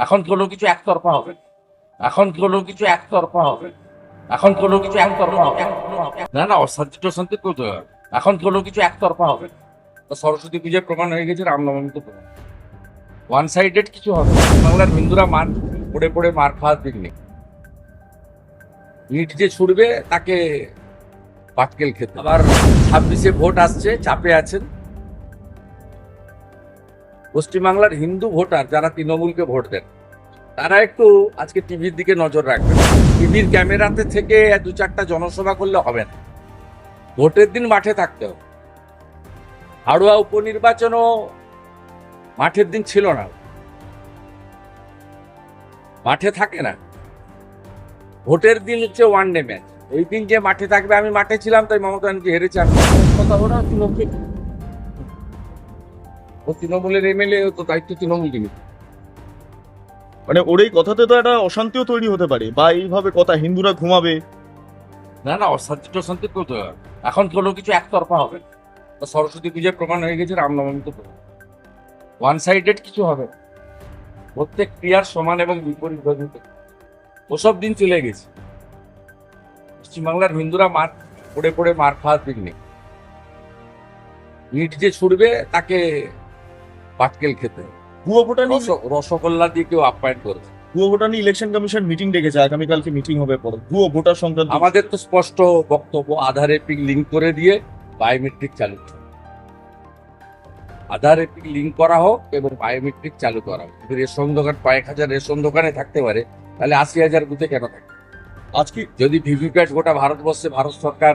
এখন কোনো কিছু একতরফা হবে। এখন কোনো কিছু একতরফা হবে। এখন কোনো কিছু একতরফা হবে। না। না অশান্তি টশান্তি করতে হবে। এখন কোনো কিছু একতরফা হবে। তো সরস্বতী পুজোর প্রমাণ হয়ে গেছে রামনবমী তো প্রমাণ। ওয়ান সাইডেড কিছু হবে। বাংলার হিন্দুরা মার পড়ে পড়ে মার খাওয়ার পিকনিক ইট যে ছুড়বে তাকে পাটকেল খেতে আবার ছাব্বিশে ভোট আসছে চাপে আছেন। পশ্চিমবাংলার হিন্দু ভোটার যারা তৃণমূলকে ভোট দেন, তারা একটু আজকে টিভির দিকে নজর রাখবেন। টিভির ক্যামেরাতে থেকে দু চারটা জনসভা করলে হবে না। ভোটের দিন মাঠে থাকতে হবে। হাড়ুয়া উপনির্বাচনও মাঠের দিন ছিল না। মাঠে থাকে না। ভোটের দিন হচ্ছে ওয়ান ডে ম্যাচ এই দিন যে মাঠে থাকবে, আমি মাঠে ছিলাম, তাই মমতা ব্যানার্জি হেরেছে। কথা বলা তৃণমূল ও তৃণমূলের এমএলএ তো দায়িত্ব তৃণমূল নিবে। মানে ওর এই কথাতে তো একটা অশান্তিও তৈরি হতে পারে বা এইভাবে কথা হিন্দুরা ঘুমাবে। না না অশান্তি টশান্তি করতে হবে এখন কোনো কিছু একতরফা হবে। সরস্বতী পুজোর প্রমাণ হয়ে গেছে রামনবমী তো। ওয়ান সাইডেড কিছু হবে। প্রত্যেক ক্রিয়ার সমান এবং বিপরীত ওসব দিন চলে গেছে। পশ্চিমবাংলার হিন্দুরা মার পড়ে পড়ে মার খাওয়ার পিকনিক ইট যে ছুড়বে তাকে পাটকেল খেতে। নিয়ে রসগোল্লা দিয়ে কেউ আপ্যায়ন করবে ভুয়ো নিয়ে ইলেকশন কমিশন মিটিং ডেকেছে আগামীকালকে মিটিং হবে পরে। ভুয়ো ভোটার সংক্রান্ত আমাদের তো স্পষ্ট বক্তব্য আধার এপিক লিঙ্ক করে দিয়ে বায়োমেট্রিক চালু। আধার এপিক লিঙ্ক করা হোক এবং বায়োমেট্রিক চালু করা হোক। যদি রেশন দোকান কয়েক হাজার রেশন দোকানে থাকতে পারে তাহলে আশি হাজার বুথে কেন থাকে আজকে যদি ভিভিপ্যাট গোটা ভারতবর্ষে ভারত সরকার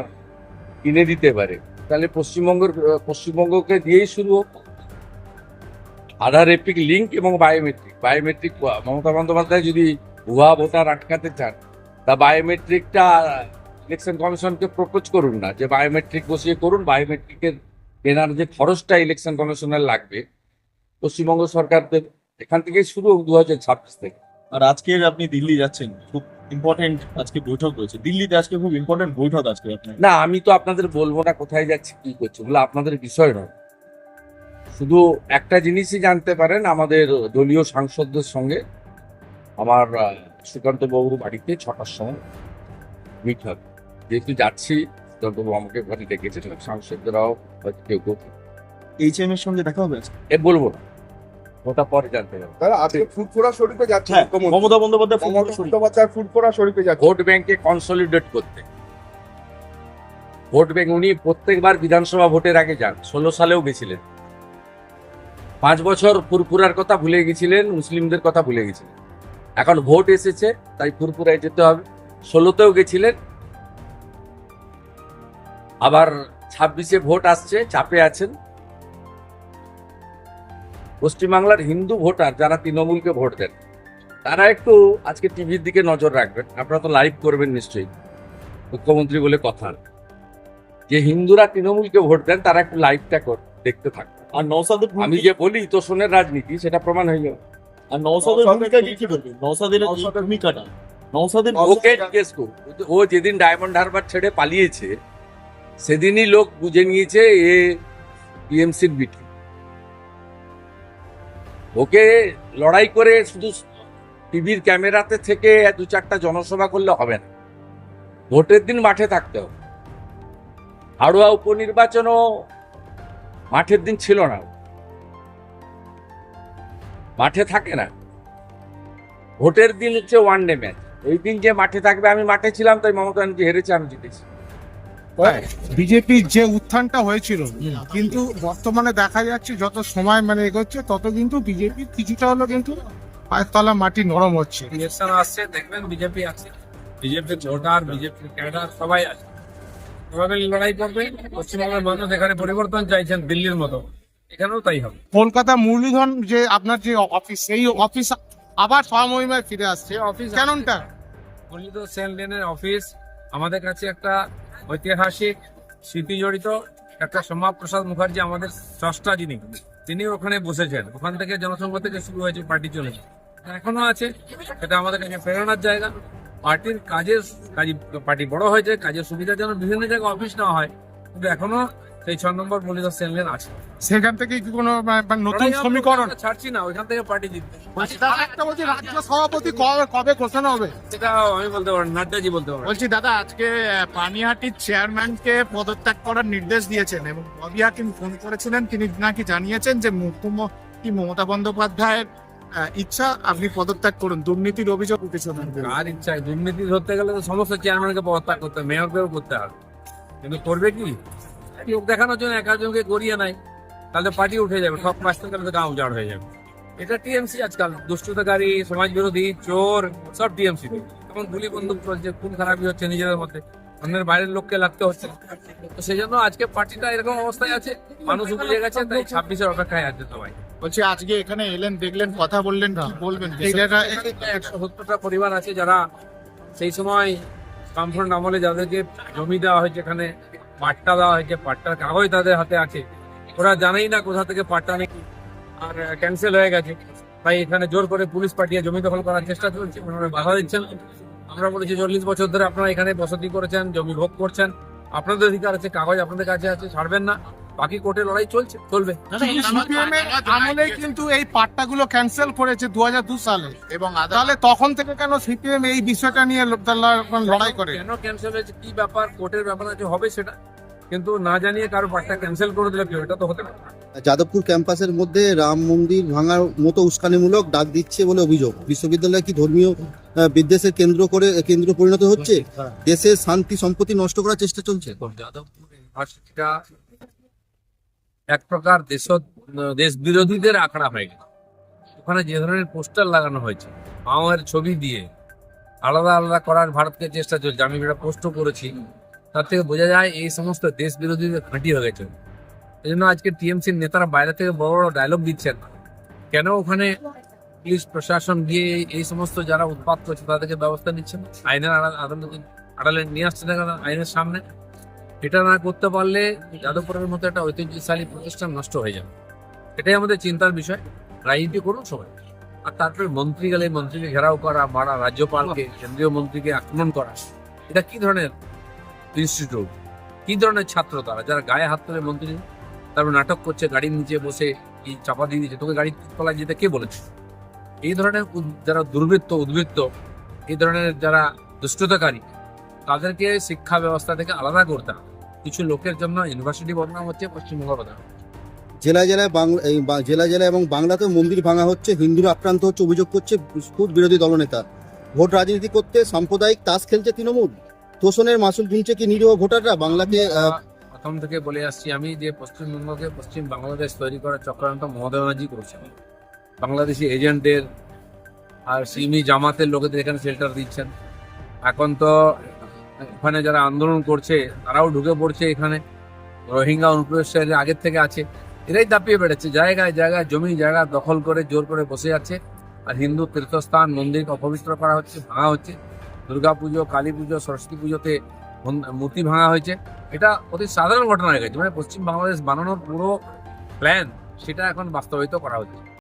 কিনে দিতে পারে তাহলে পশ্চিমবঙ্গের পশ্চিমবঙ্গকে দিয়েই শুরু হোক। আধার এপিক লিঙ্ক এবং বায়োমেট্রিক বায়োমেট্রিক মমতা বন্দ্যোপাধ্যায় যদি ভুয়া ভোটার আটকাতে চান তা বায়োমেট্রিকটা ইলেকশন কমিশনকে প্রপোজ করুন না। যে বায়োমেট্রিক বসিয়ে করুন বায়োমেট্রিকের কেনার যে খরচটা ইলেকশন কমিশনের লাগবে পশ্চিমবঙ্গ সরকারদের এখান থেকেই শুরু দু হাজার ছাব্বিশ থেকে। আর আজকে আপনি দিল্লি যাচ্ছেন খুব ইম্পর্টেন্ট আজকে বৈঠক রয়েছে দিল্লিতে আজকে খুব ইম্পর্টেন্ট বৈঠক আজকে না আমি তো আপনাদের বলব না কোথায় যাচ্ছি কি করছি ওগুলো আপনাদের বিষয় নয়। শুধু একটা জিনিসই জানতে পারেন আমাদের দলীয় সাংসদদের সঙ্গে। আমার আহ, সুকান্ত বাবুর বাড়িতে ছটার সময় মিট হবে। যেহেতু যাচ্ছি সুকান্ত বাবু আমাকে ঘরে ডেকেছে সাংসদরাও হয়তো কেউ কেউ এইচ এম এর সঙ্গে দেখা হবে? এ বলব না। ওটা পরে জানতে হবে। দাদা আজকে ফুটফোড়া শরীফে যাচ্ছে হ্যাঁ মমতা বন্দ্যোপাধ্যায় মমতা। বন্দ্যোপাধ্যায় ফুটফোড়া শরীফে যাচ্ছে। ভোট ব্যাংকে কনসলিডেট করতে। ভোট ব্যাংক উনি প্রত্যেকবার বিধানসভা ভোটের আগে যান। ষোলো সালেও গেছিলেন। পাঁচ বছর ফুরফুরার কথা ভুলে গেছিলেন, মুসলিমদের কথা ভুলে গেছিলেন। এখন ভোট এসেছে, তাই ফুরফুরায় যেতে হবে। ষোলোতেও গেছিলেন। আবার ছাব্বিশে ভোট আসছে, চাপে আছেন। পশ্চিমবাংলার হিন্দু ভোটার যারা তৃণমূলকে ভোট দেন, তারা একটু আজকে টিভির দিকে নজর রাখবেন। আপনারা তো লাইভ করবেন নিশ্চয়ই। মুখ্যমন্ত্রী বলে কথা। যে হিন্দুরা তৃণমূলকে ভোট দেন, তারা একটু লাইভটা দেখতে থাকবে আর নৌসাদের আমি যে বলি তো তোষণের রাজনীতি সেটা প্রমাণ হয়ে যাবে। আর নওশাদের ভূমিকা কি কি নওশাদের- ভূমিকাটা? নৌসাদের ওকে জিজ্ঞেস করুন ও যেদিন ডায়মন্ড হারবার ছেড়ে পালিয়েছে সেদিনই লোক বুঝে নিয়েছে এ টিএমসির বিটি। ওকে লড়াই করে শুধু টিভির ক্যামেরাতে থেকে দু চারটা জনসভা করলে হবে না। ভোটের দিন মাঠে থাকতে হবে। হাড়ুয়া উপনির্বাচনও মাঠের দিন ছিল না। মাঠে থাকে না। ভোটের দিন হচ্ছে ওয়ান ডে ম্যাচ ওই দিন যে মাঠে থাকবে আমি মাঠে ছিলাম তাই মমতা ব্যানার্জি হেরেছে আমি জিতেছি। বিজেপির যে উত্থানটা হয়েছিল কিন্তু বর্তমানে দেখা যাচ্ছে যত সময় মানে এগোচ্ছে তত কিন্তু বিজেপি কিছুটা হলো কিন্তু পায়ের তলা মাটি নরম হচ্ছে। ইলেকশন আসছে দেখবেন বিজেপি আছে। বিজেপির ভোটার বিজেপির ক্যাডার সবাই আছে। এভাবে লড়াই করবে পশ্চিমবঙ্গের মানুষ এখানে পরিবর্তন চাইছেন দিল্লির মতো। এখানেও তাই হবে। কলকাতা মুরলীধন যে আপনার যে অফিস সেই অফিস আবার স্বমহিমায় ফিরে আসছে। অফিস কেননটা? মুরলীধর সেন লেনের অফিস আমাদের কাছে একটা ঐতিহাসিক স্মৃতি জড়িত একটা সোমা প্রসাদ মুখার্জি আমাদের স্রষ্টা যিনি তিনি ওখানে বসেছেন। ওখান থেকে জনসংখ্যা থেকে শুরু হয়েছে পার্টি চলেছে। এখনও আছে এটা আমাদের কাছে প্রেরণার জায়গা। পার্টির কাজের কাজে পার্টি বড় হয়েছে কাজের সুবিধার জন্য বিভিন্ন জায়গায় অফিস নেওয়া হয়। কিন্তু এখনও সেই ছ নম্বর মলিদা সেন লেন আছে। সেখান থেকে কি কোনো নতুন সমীকরণ? ছাড়ছি না ওইখান থেকে পার্টি জিতবে। বলছি দাদা একটা বলছি রাজ্য সভাপতি কবে কবে ঘোষণা হবে? সেটা আমি বলতে পারব নাড্ডাজি বলতে পারব বলছি দাদা আজকে পানিহাটির চেয়ারম্যানকে পদত্যাগ করার নির্দেশ দিয়েছেন এবং ববি হাকিম ফোন করেছিলেন তিনি নাকি জানিয়েছেন যে মুখ্যমন্ত্রী মমতা বন্দ্যোপাধ্যায়ের ইচ্ছা, আপনি পদত্যাগ করুন। দুর্নীতির অভিযোগ উঠেছে। কার ইচ্ছা? দুর্নীতি ধরতে গেলে তো সমস্ত চেয়ারম্যানকে পদত্যাগ করতে হবে মেয়রকেও করতে হবে। কিন্তু করবে কি? লোক দেখানোর জন্য এক একজনকে গড়িয়ে নাই তাহলে পার্টি উঠে যাবে, সব থেকে তাহলে গাঁও উজাড় হয়ে যাবে। এটা টিএমসি আজকাল, দুষ্টতাকারী সমাজ বিরোধী চোর, সব টিএমসি এখন গুলি বন্দুক চলছে, খুন খারাপই হচ্ছে নিজেদের মধ্যে। অন্যের বাইরের লোককে লাগতে হচ্ছে। তো সেই জন্য আজকে পার্টিটা এরকম অবস্থায় আছে, মানুষ বুঝে গেছে, তাই ছাব্বিশের অপেক্ষায় আছে সবাই। বলছি আজকে এখানে এলেন দেখলেন কথা বললেন কি বলবেন? একশো সত্তরটা পরিবার আছে যারা সেই সময় বামফ্রন্ট আমলে যাদেরকে জমি দেওয়া হয়েছে এখানে পাট্টা দেওয়া হয়েছে পাট্টার কাগজ তাদের হাতে আছে ওরা জানেই না কোথা থেকে পাট্টা নেই আর ক্যান্সেল হয়ে গেছে। তাই এখানে জোর করে পুলিশ পাঠিয়ে জমি দখল করার চেষ্টা চলছে ওনারা বাধা দিচ্ছেন। আমরা বলেছি চল্লিশ বছর ধরে আপনারা এখানে বসতি করেছেন জমি ভোগ করছেন। আপনাদের অধিকার আছে কাগজ আপনাদের কাছে আছে ছাড়বেন না। বাকি কোর্টে লড়াই চলছে চলবে। আমলেই কিন্তু এই পাট্টাগুলো ক্যান্সেল করেছে দু হাজার দু সালে। এবং তাহলে তখন থেকে কেন সিপিএম এই বিষয়টা নিয়ে এখন লড়াই করে? কেন ক্যান্সেল হয়েছে? কি ব্যাপার? কোর্টের ব্যাপার আছে হবে সেটা। কিন্তু না জানিয়ে কারও পাঠটা ক্যান্সেল করে দিলে কেউ এটা তো হতে পারে। না। যাদবপুর ক্যাম্পাসের মধ্যে রাম মন্দির ভাঙার মতো উস্কানিমূলক ডাক দিচ্ছে বলে অভিযোগ। বিশ্ববিদ্যালয় কি ধর্মীয় বিদ্বেষের কেন্দ্র করে কেন্দ্র পরিণত হচ্ছে? দেশের শান্তি সম্পত্তি নষ্ট করার চেষ্টা চলছে? যাদবপুর ইউনিভার্সিটিটা এক প্রকার দেশ দেশ বিরোধীদের আখড়া হয়ে গেছে ওখানে যে ধরনের পোস্টার লাগানো হয়েছে মাওয়ের ছবি দিয়ে আলাদা আলাদা করার ভারতকে চেষ্টা চলছে। আমি যেটা পোস্টও করেছি, তার থেকে বোঝা যায় এই সমস্ত দেশ বিরোধীদের ঘাঁটি হয়ে গেছে। এই জন্য আজকে টিএমসির নেতারা বাইরে থেকে বড় বড় ডায়লগ দিচ্ছেন কেন ওখানে পুলিশ প্রশাসন গিয়ে এই সমস্ত যারা উৎপাত করছে, তাদেরকে ব্যবস্থা নিচ্ছেন আইনের আদালতে আড়ালে নিয়ে আসছে আইনের সামনে? এটা না করতে পারলে যাদবপুরের মতো একটা ঐতিহ্যশালী প্রতিষ্ঠান নষ্ট হয়ে যাবে। এটাই আমাদের চিন্তার বিষয়। রাজনীতি করুন সবাই। আর তারপরে মন্ত্রী গেলে মন্ত্রীকে ঘেরাও করা, মারা রাজ্যপালকে, কেন্দ্রীয় মন্ত্রীকে আক্রমণ করা, এটা কি ধরনের ইনস্টিটিউট কি ধরনের ছাত্র তারা? যারা গায়ে হাত তুলে মন্ত্রী, তারপর নাটক করছে, গাড়ির নিচে বসে এই চাপা দিয়ে দিচ্ছে? তোকে গাড়ি তলায় যেতে কে বলেছে? এই ধরনের যারা দুর্বৃত্ত, উদ্বৃত্ত, এই ধরনের যারা দুষ্টতাকারী, তাদেরকে শিক্ষা ব্যবস্থা থেকে আলাদা করতে হবে। কিছু লোকের জন্য ইউনিভার্সিটি বদনাম হচ্ছে পশ্চিমবঙ্গ বদনাম। জেলায় জেলায় বাংলা এই বা- জেলা জেলায় এবং বাংলাতেও মন্দির ভাঙা হচ্ছে হিন্দুরা আক্রান্ত হচ্ছে অভিযোগ করছে খুব বিরোধী দলনেতা। ভোট রাজনীতি করতে সাম্প্রদায়িক তাস খেলছে তৃণমূল। তোষণের মাসুল গুনছে কি নিরীহ ভোটাররা? বাংলাকে আহ, প্রথম থেকে বলে আসছি আমি যে পশ্চিমবঙ্গকে পশ্চিম বাংলাদেশ তৈরি করার চক্রান্ত মমতা ব্যানার্জি করেছেন। বাংলাদেশি এজেন্টদের আর সিমি জামাতের লোকেদের এখানে শেল্টার দিচ্ছেন। এখন তো ওখানে যারা আন্দোলন করছে, তারাও ঢুকে পড়ছে এখানে। রোহিঙ্গা অনুপ্রবেশের আগের থেকে আছে। এরাই দাপিয়ে বেড়েছে জায়গায় জায়গায়, জমি জায়গা দখল করে, জোর করে বসে আছে। আর হিন্দু তীর্থস্থান মন্দিরকে অপবিত্র করা হচ্ছে, ভাঙা হচ্ছে। দুর্গা পুজো কালী পুজো সরস্বতী পুজোতে মূর্তি ভাঙা হয়েছে। এটা অতি সাধারণ ঘটনা হয়ে গেছে। মানে পশ্চিম বাংলাদেশ বানানোর পুরো প্ল্যান সেটা এখন বাস্তবায়িত করা হচ্ছে।